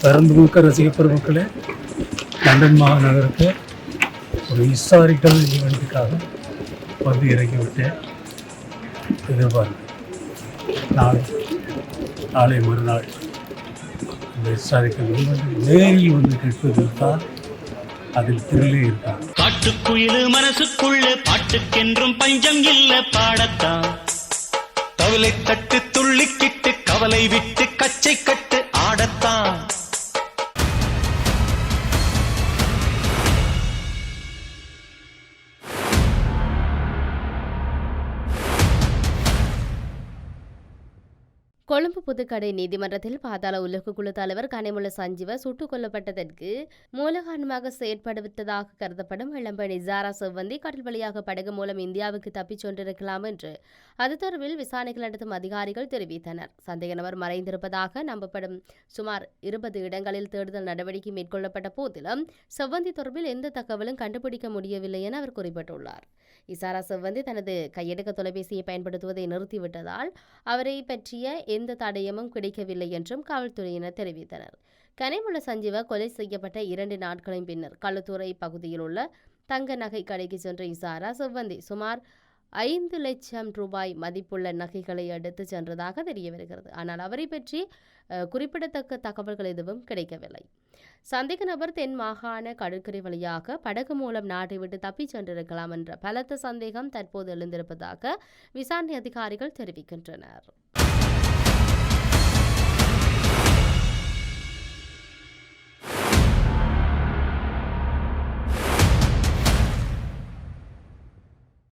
பெரும்புமிக்க ரசிக பெருமக்களே லண்டன் மாநகருக்கு ஒரு ஹிஸ்டாரிக்கல் ஈவெண்ட்டுக்காக வந்து இறங்கிவிட்டேன் எதிர்பார்ப்பு நாளை நாளை மறுநாள் இந்த ஹிஸ்டாரிக்கல் ஈவெண்ட் நேரில் வந்து கேட்பதில் அதில் திருளே இருக்காங்க காட்டுக்குயிலு மனசுக்குள்ள பாட்டுக்கென்றும் பஞ்சம் இல்ல பாடத்தான் தவிலை தட்டு துள்ளிக்கிட்டு கவலை விட்டு கச்சை கட்டு கொழும்பு புதுக்கடை நீதிமன்றத்தில் பாதாள உலக குழு தலைவர் கனிமுள்ள சஞ்சீவ சுட்டுக் கொல்லப்பட்டதற்கு மூலகாரணமாக செயற்படுத்ததாக கருதப்படும் இளம்பெண் இசாரா செவ்வந்தி கடல் வழியாக படகு மூலம் இந்தியாவுக்கு தப்பிச் சென்றிருக்கலாம் என்று அது தொடர்பில் விசாரணைகள் நடத்தும் அதிகாரிகள் தெரிவித்தனர். சந்தேக நபர் மறைந்திருப்பதாக நம்பப்படும் சுமார் இருபது இடங்களில் தேடுதல் நடவடிக்கை மேற்கொள்ளப்பட்ட போதிலும் செவ்வந்தி தொடர்பில் எந்த தகவலும் கண்டுபிடிக்க முடியவில்லை என அவர் குறிப்பிட்டுள்ளார். இசாரா செவ்வந்தி தனது கையடக்க தொலைபேசியை பயன்படுத்துவதை நிறுத்திவிட்டதால் அவரை பற்றிய எந்த தடயமும் கிடைக்கவில்லை என்றும் காவல்துறையினர் தெரிவித்தனர். கனிமுள்ள சஞ்சீவ கொலை செய்யப்பட்ட இரண்டு நாட்களின் பின்னர் களுத்துறை பகுதியில் உள்ள தங்க நகை கடைக்கு சென்ற இசாரா செவ்வந்தி சுமார் ஐந்து லட்சம் ரூபாய் மதிப்புள்ள நகைகளை எடுத்து சென்றதாக தெரிய வருகிறது ஆனால் அவரை பற்றி குறிப்பிடத்தக்க தகவல்கள் எதுவும் கிடைக்கவில்லை. சந்தேக நபர் தென் மாகாண கடற்கரை வழியாக படகு மூலம் நாட்டை விட்டு தப்பிச் சென்றிருக்கலாம் என்ற பலத்த சந்தேகம் தற்போது எழுந்திருப்பதாக விசாரணை அதிகாரிகள் தெரிவிக்கின்றனர்.